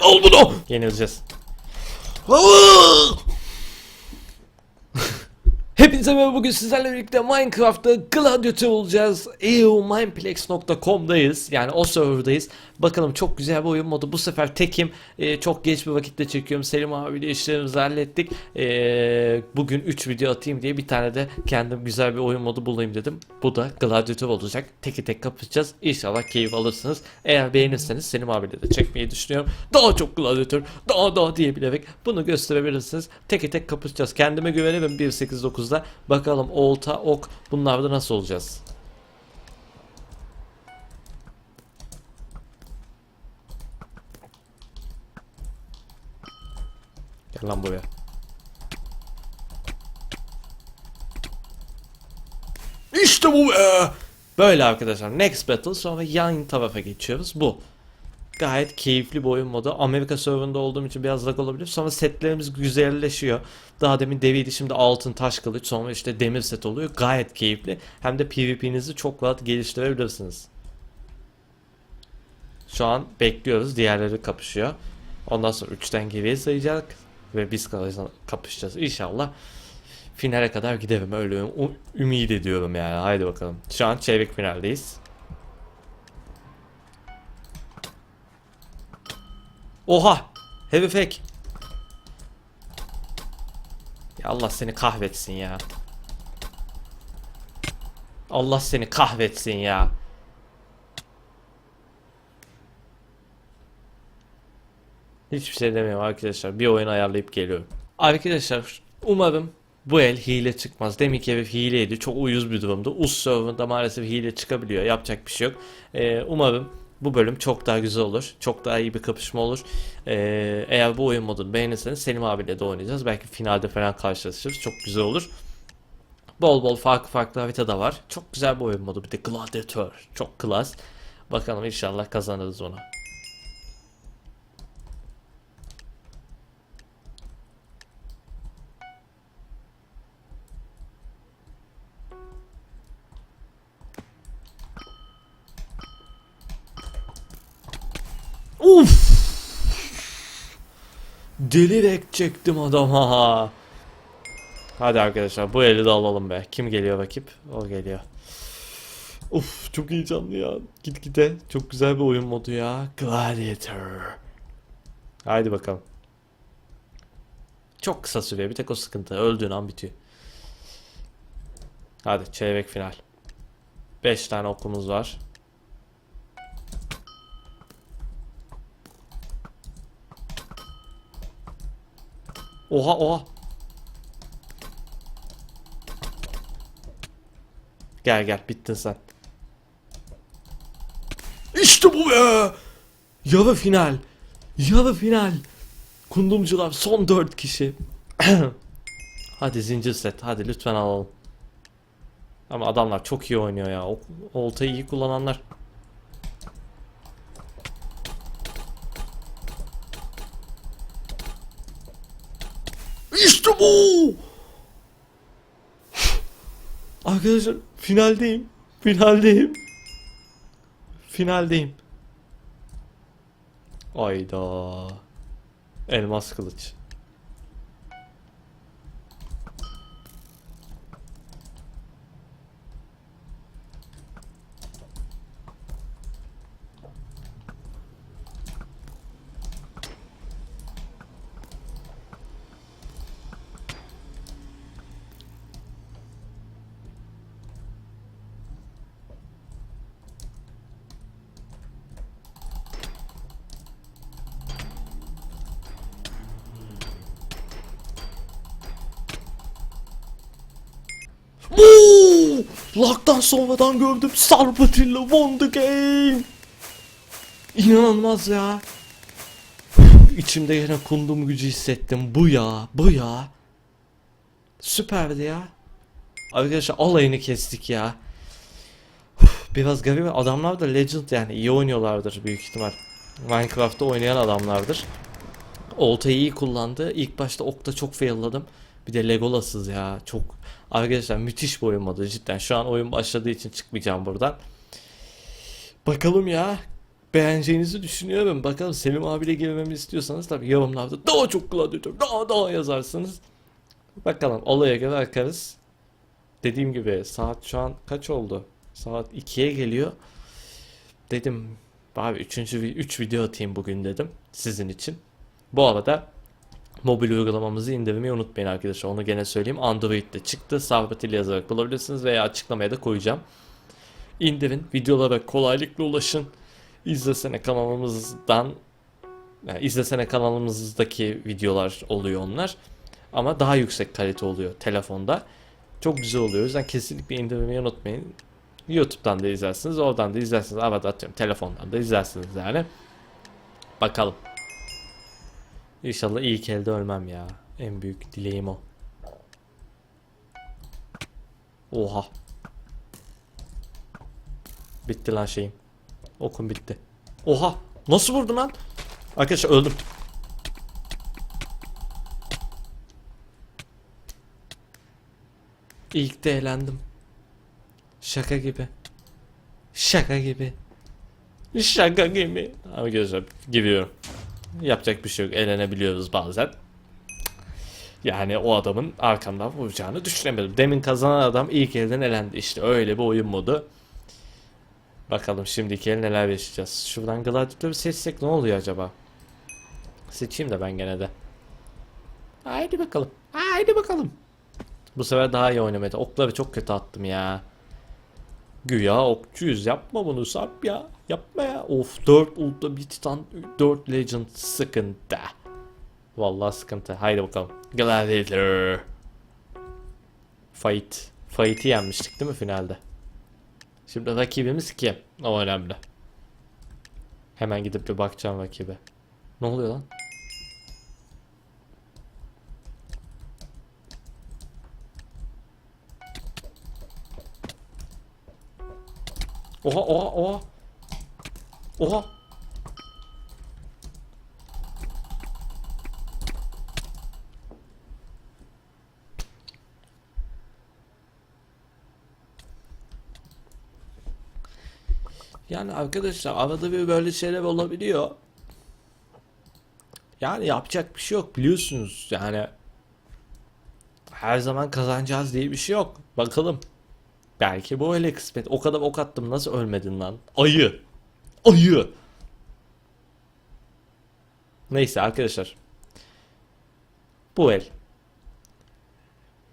Al bunu. Yenileceğiz. Hepinize merhaba bugün sizlerle birlikte Minecraft'ta gladyatör olacağız. EUMineplex.com'dayız. Yani o serverdayız. Bakalım çok güzel bir oyun modu. Bu sefer tekim. Ee, çok geç bir vakitte çekiyorum. Selim abiyle işlerimizi hallettik. Ee, bugün 3 video atayım diye bir tane de kendim güzel bir oyun modu bulayım dedim. Bu da gladyatör olacak. Teki tek kapışacağız. İnşallah keyif alırsınız. Eğer beğenirseniz Selim abiyle de çekmeyi düşünüyorum. Daha çok gladyatör, daha daha diyebilerek bunu gösterebilirsiniz. Teki tek kapışacağız. Kendime güvenemem 1.8.9'da. Bakalım olta, ok bunlarda nasıl olacağız? Gel lan buraya. İşte bu be! Böyle arkadaşlar. Next battle sonra yan tarafa geçiyoruz. Bu. Gayet keyifli bir oyun modu. Amerika serverında olduğum için biraz lag olabilir. Sonra setlerimiz güzelleşiyor. Daha demin deviydi şimdi altın taş kılıç sonra işte demir set oluyor. Gayet keyifli. Hem de PvP'nizi çok rahat geliştirebilirsiniz. Şu an bekliyoruz. Diğerleri kapışıyor. Ondan sonra 3'ten geriye sayacak ve biz kapışacağız inşallah. Finale kadar giderim öyle ümit ediyorum yani. Haydi bakalım. Şu an çeyrek finaldeyiz. Oha! Heavy fake. Ya Allah seni kahretsin ya. Allah seni kahretsin ya. Hiçbir şey demiyorum arkadaşlar. Bir oyun ayarlayıp geliyorum. Arkadaşlar umarım bu el hile çıkmaz. Demek ki hileydi. Çok uyuz bir durumdu. Us serverında maalesef hile çıkabiliyor. Yapacak bir şey yok. Ee, umarım bu bölüm çok daha güzel olur. Çok daha iyi bir kapışma olur. Ee, eğer bu oyun modunu beğenirseniz Selim abiyle de oynayacağız. Belki finalde falan karşılaşırız. Çok güzel olur. Bol bol farklı farklı harita da var. Çok güzel bir oyun modu. Bir de Gladiator. Çok klas. Bakalım inşallah kazanırız onu. Delirek çektim adama. Hadi arkadaşlar bu eli de alalım be. Kim geliyor rakip? O geliyor. Uf çok heyecanlı ya. Git gide. Çok güzel bir oyun modu ya. Gladiator. Haydi bakalım. Çok kısa sürüyor. Bir tek o sıkıntı. Öldüğün an bitiyor. Hadi çeyrek final. 5 tane okumuz var. Oha oha. Gel gel bittin sen. İşte bu be. Yarı final. Yarı final. Kundumcular son 4 kişi. hadi zincir set. Hadi lütfen alalım. Ama adamlar çok iyi oynuyor ya. Oltayı iyi kullananlar. İşte bu. Arkadaşlar finaldeyim. Finaldeyim. Finaldeyim. Ayda. Elmas kılıç. Lock'tan sonradan gördüm. Sarpatilla won the game. İnanılmaz ya. İçimde yine kundum gücü hissettim. Bu ya, bu ya. Süperdi ya. Arkadaşlar alayını kestik ya. Biraz garip adamlar da legend yani iyi oynuyorlardır büyük ihtimal. Minecraft'ta oynayan adamlardır. Oltayı iyi kullandı. İlk başta okta çok failladım. Bir de Legolas'ız ya. Çok arkadaşlar müthiş bir oyun modu cidden. Şu an oyun başladığı için çıkmayacağım buradan. Bakalım ya. beğeneceğinizi düşünüyorum. Bakalım Selim abiyle girmemi istiyorsanız tabii yorumlarda daha çok gladyatör daha daha yazarsınız. Bakalım olaya göre akarız. Dediğim gibi saat şu an kaç oldu? Saat 2'ye geliyor. Dedim abi 3. 3 video atayım bugün dedim sizin için. Bu arada mobil uygulamamızı indirmeyi unutmayın arkadaşlar. Onu gene söyleyeyim. Android'de çıktı. Sarbatil yazarak bulabilirsiniz veya açıklamaya da koyacağım. İndirin. Videolara kolaylıkla ulaşın. İzlesene kanalımızdan yani izlesene kanalımızdaki videolar oluyor onlar. Ama daha yüksek kalite oluyor telefonda. Çok güzel oluyor. O yüzden kesinlikle indirmeyi unutmayın. YouTube'dan da izlersiniz, oradan da izlersiniz. Arada atıyorum telefondan da izlersiniz yani. Bakalım. İnşallah ilk elde ölmem ya. En büyük dileğim o. Oha. Bitti lan şeyim. Okum bitti. Oha. Nasıl vurdum lan? Arkadaşlar öldüm. İlk de eğlendim. Şaka gibi. Şaka gibi. Şaka gibi. Ama gözüm giriyorum. Yapacak bir şey yok. Eğlenebiliyoruz bazen. Yani o adamın arkamdan vuracağını düşünemedim. Demin kazanan adam ilk elden elendi. İşte öyle bir oyun modu. Bakalım şimdiki el neler yaşayacağız. Şuradan gladyatörü seçsek ne oluyor acaba? Seçeyim de ben gene de. Haydi bakalım. Haydi bakalım. Bu sefer daha iyi oynamadı. Okları çok kötü attım ya. Güya okçuyuz. Yapma bunu Sarp ya. Yapma ya. Of 4 Ultra bir Titan 4 Legend sıkıntı. Vallahi sıkıntı. Haydi bakalım. Gladiator. Fight. Fight'i yenmiştik değil mi finalde? Şimdi rakibimiz kim? O önemli. Hemen gidip bir bakacağım rakibe. Ne oluyor lan? Oha oha oha. Oha. Yani arkadaşlar arada bir böyle şeyler olabiliyor. Yani yapacak bir şey yok biliyorsunuz. Yani her zaman kazanacağız diye bir şey yok. Bakalım. Belki bu öyle kısmet. O kadar ok attım nasıl ölmedin lan? Ayı. Ayı. Neyse arkadaşlar. Bu el.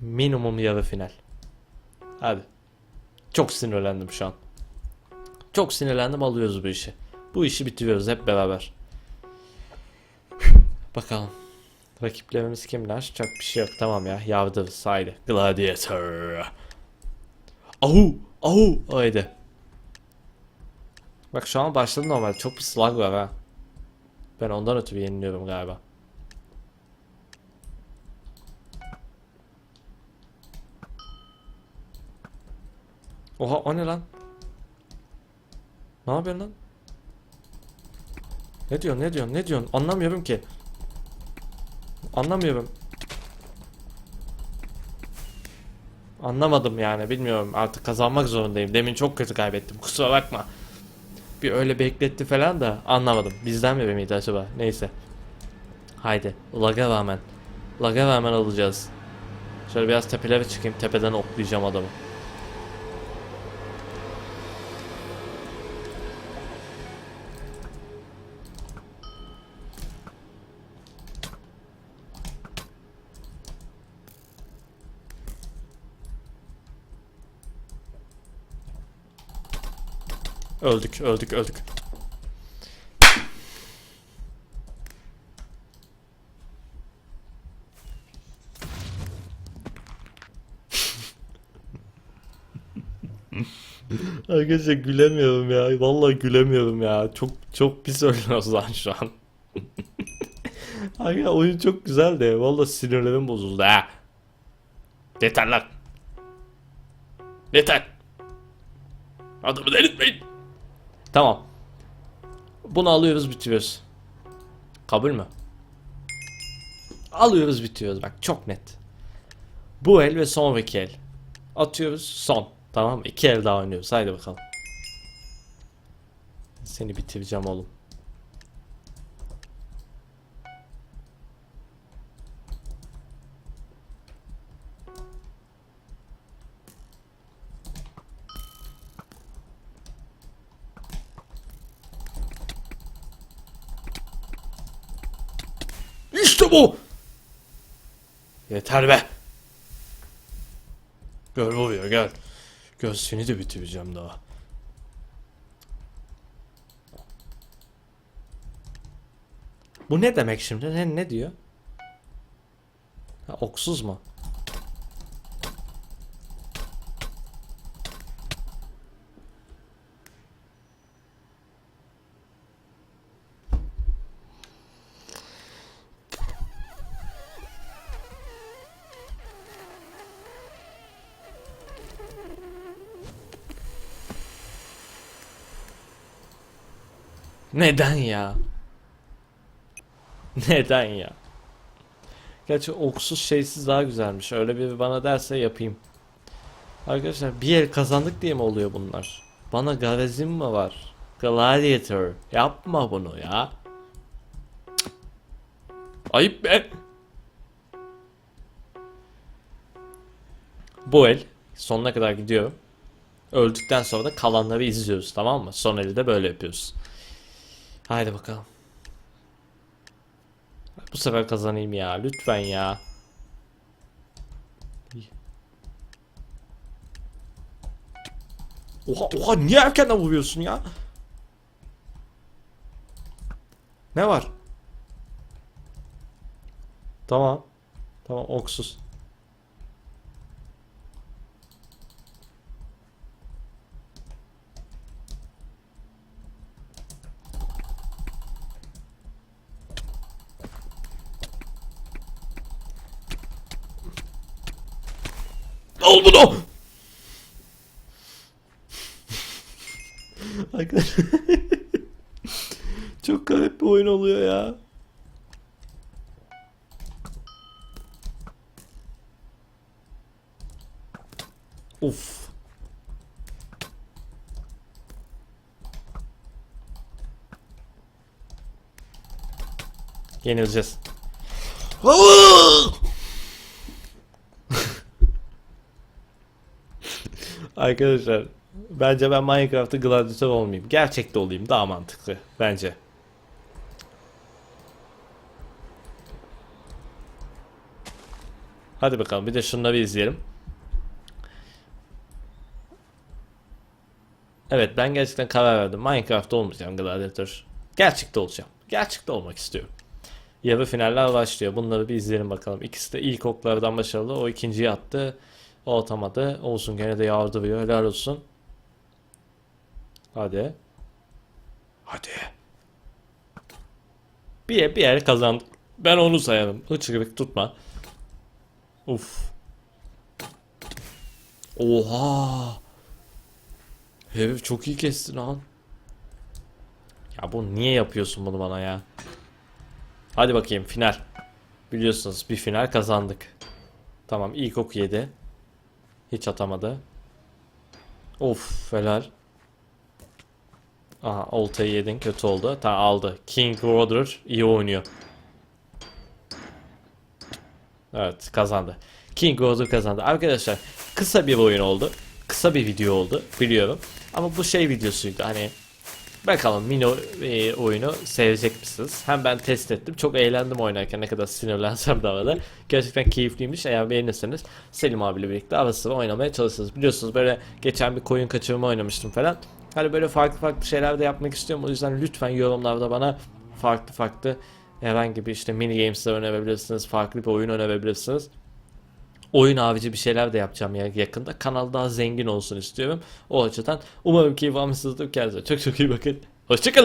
Minimum yarı final. Hadi. Çok sinirlendim şu an. Çok sinirlendim alıyoruz bu işi. Bu işi bitiriyoruz hep beraber. Bakalım. Rakiplerimiz kimler? Çok bir şey yok tamam ya. Yavdırız haydi. Gladiator. Ahu! Ahu! Haydi. Bak şu an başladı normal. Çok bir slug var ha. Ben ondan ötürü yeniliyorum galiba. Oha o ne lan? Ne yapıyorsun lan? Ne diyorsun ne diyorsun ne diyorsun anlamıyorum ki. Anlamıyorum. Anlamadım yani bilmiyorum artık kazanmak zorundayım. Demin çok kötü kaybettim kusura bakma. Bir öyle bekletti falan da anlamadım. Bizden mi miydi acaba? Neyse. Haydi. Laga rağmen. Laga rağmen alacağız. Şöyle biraz tepelere çıkayım. Tepeden oklayacağım adamı. Öldük, öldük, öldük. Arkadaşlar gülemiyorum ya. Vallahi gülemiyorum ya. Çok çok pis oynuyoruz lan şu an. Aga oyun çok güzel de vallahi sinirlerim bozuldu ha. Yeter lan. Yeter. Adamı delirtmeyin. Tamam. Bunu alıyoruz bitiriyoruz. Kabul mü? Alıyoruz bitiriyoruz bak çok net. Bu el ve sonraki el. Atıyoruz son. Tamam mı? İki el daha oynuyoruz. Haydi bakalım. Seni bitireceğim oğlum. Yeter be. Gel buraya gel. Gel seni de bitireceğim daha. Bu ne demek şimdi? Ne, ne diyor? Ha, oksuz mu? Neden ya? Neden ya? Gerçi oksuz şeysiz daha güzelmiş. Öyle bir bana derse yapayım. Arkadaşlar bir el kazandık diye mi oluyor bunlar? Bana garezim mi var? Gladiator. Yapma bunu ya. Cık. Ayıp be. Bu el sonuna kadar gidiyorum. Öldükten sonra da kalanları izliyoruz tamam mı? Son eli de böyle yapıyoruz. Haydi bakalım. Bu sefer kazanayım ya. Lütfen ya. Oha oha niye erkenden vuruyorsun ya? Ne var? Tamam. Tamam oksuz. Al bunu. Arkadaşlar. Çok garip bir oyun oluyor ya. Uf. Yenileceğiz. Arkadaşlar bence ben Minecraft'ta gladyatör olmayayım. Gerçekte olayım daha mantıklı bence. Hadi bakalım bir de şunları izleyelim. Evet ben gerçekten karar verdim. Minecraft'ta olmayacağım gladyatör. Gerçekte olacağım. Gerçekte olmak istiyorum. Yarı finaller başlıyor. Bunları bir izleyelim bakalım. İkisi de ilk oklardan başarılı. O ikinciyi attı. O atamadı. Olsun gene de yardırıyor. Helal olsun. Hadi. Hadi. Bir yer, bir yer kazandık. Ben onu sayarım. Hıçkırık tutma. Uf. Oha. Herif çok iyi kesti lan. Ya bu niye yapıyorsun bunu bana ya? Hadi bakayım final. Biliyorsunuz bir final kazandık. Tamam ilk ok yedi. Hiç atamadı. Of helal. Aha oltayı yedin kötü oldu. Ta aldı. King Roder iyi oynuyor. Evet kazandı. King Roder kazandı. Arkadaşlar kısa bir oyun oldu. Kısa bir video oldu biliyorum. Ama bu şey videosuydu hani Bakalım Mino e, oyunu sevecek misiniz? Hem ben test ettim. Çok eğlendim oynarken ne kadar sinirlensem de arada. Gerçekten keyifliymiş. Eğer beğenirseniz Selim abiyle birlikte ara oynamaya çalışırız. Biliyorsunuz böyle geçen bir koyun kaçırma oynamıştım falan. Hani böyle farklı farklı şeyler de yapmak istiyorum. O yüzden lütfen yorumlarda bana farklı farklı herhangi bir işte mini games'ler önerebilirsiniz. Farklı bir oyun önerebilirsiniz oyun abici bir şeyler de yapacağım ya yakında. Kanal daha zengin olsun istiyorum. O açıdan umarım keyif almışsınızdır. Kendinize çok çok iyi bakın. Hoşçakalın.